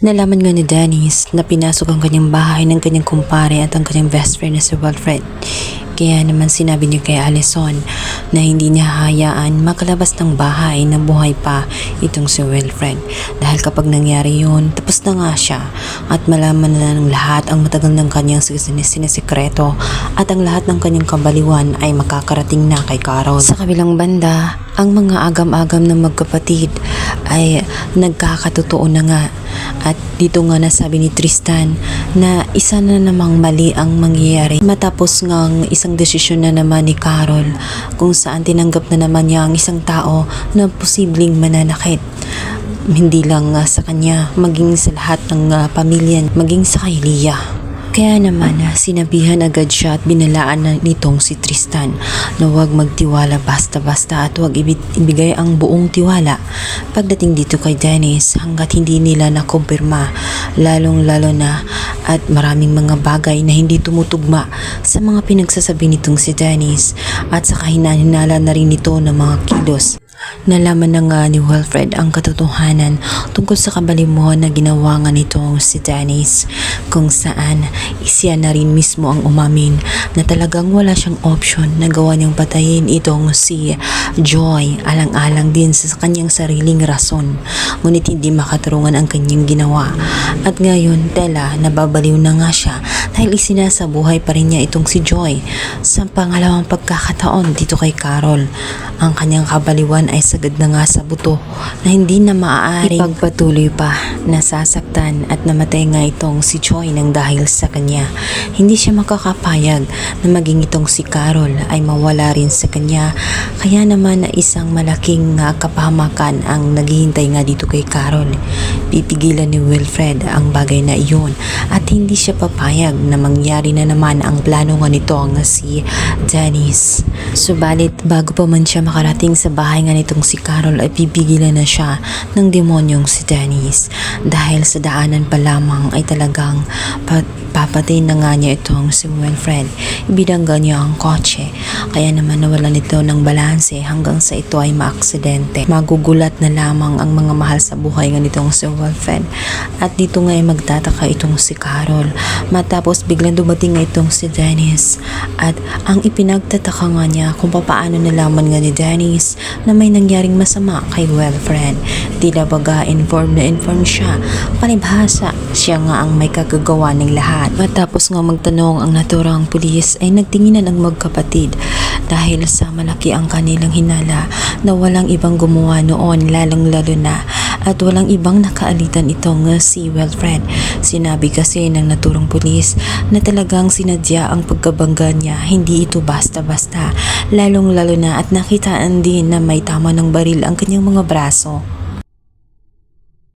Nalaman nga ni Dennis na pinasok ang kanyang bahay ng kanyang kumpare at ang kanyang best friend na si Wilfred. Kaya naman sinabi niya kay Alison na hindi niya hayaan makalabas ng bahay na buhay pa itong si Wilfred. Dahil kapag nangyari yun, tapos na nga siya at malaman na ng lahat ang matagal ng kanyang sinisikreto at ang lahat ng kanyang kabaliwan ay makakarating na kay Carol. Sa kabilang banda, ang mga agam-agam ng magkapatid ay nagkakatotoo na nga. At dito nga nasabi ni Tristan na isa na namang mali ang mangyayari. Matapos ngang isang desisyon na naman ni Carol kung saan tinanggap na naman niya ang isang tao na posibleng mananakit. Hindi lang ah, sa kanya maging sa lahat ng ah, pamilya maging sa kay Leah. Kaya naman ah, sinabihan agad siya at binalaan na nitong si Tristan na huwag magtiwala basta-basta at huwag ibi- ibigay ang buong tiwala. Pagdating dito kay Dennis hanggat hindi nila nakumpirma lalong lalo na at maraming mga bagay na hindi tumutugma sa mga pinagsasabi nitong si Dennis at sa kahinanala na rin nito ng mga kilos Nalaman na nga ni Wilfred ang katotohanan tungkol sa kabalimuhan na ginawa nga nitong si Dennis kung saan siya na rin mismo ang umamin na talagang wala siyang option na gawa niyang patayin itong si Joy. Alang-alang din sa kanyang sariling rason ngunit hindi makatarungan ang kanyang ginawa. At ngayon tela nababaliw na nga siya dahil isinasabuhay pa rin niya itong si Joy sa pangalawang pagkakataon dito kay Carol. Ang kanyang kabaliwan ay sagad na nga sa buto na hindi na maaaring ipagpatuloy pa. Nasasaktan at namatay nga itong si Joy nang dahil sa kanya. Hindi siya makakapayag na maging itong si Carol ay mawala rin sa kanya kaya naman na isang malaking nga kapahamakan ang naghihintay nga dito kay Carol. Pipigilan ni Wilfred ang bagay na iyon at hindi siya papayag na mangyari na naman ang plano nga nito nga si Dennis. Subalit bago pa man siya makarating sa bahay nga nitong si Carol ay pipigilan na siya ng demonyong si Dennis dahil sa daanan pa lamang ay talagang pa- papatay na nga niya itong si Wilfred. Ibidangga niya ang kotse kaya naman nawala nito ng balanse hanggang sa ito ay maaksidente. Magugulat na lamang ang mga mahal sa buhay nga nitong si Wilfred at dito nga ay magtataka itong si Carol matapos biglang dumating nga itong si Dennis at ang ipinagtataka nga niya kung papaano nalaman nga ni Dennis na may nangyaring masama kay Wilfred. Tila baga inform na inform siya. Palibhasa, siya nga ang may kagagawa ng lahat. Matapos nga magtanong ang naturang pulis ay nagtinginan ang magkapatid dahil sa malaki ang kanilang hinala na walang ibang gumawa noon lalong lalo na at walang ibang nakaalitan itong si Wilfred. Sinabi kasi ng naturang pulis na talagang sinadya ang pagkabangga niya, hindi ito basta-basta, lalong lalo na at nakitaan din na may tama ng baril ang kanyang mga braso.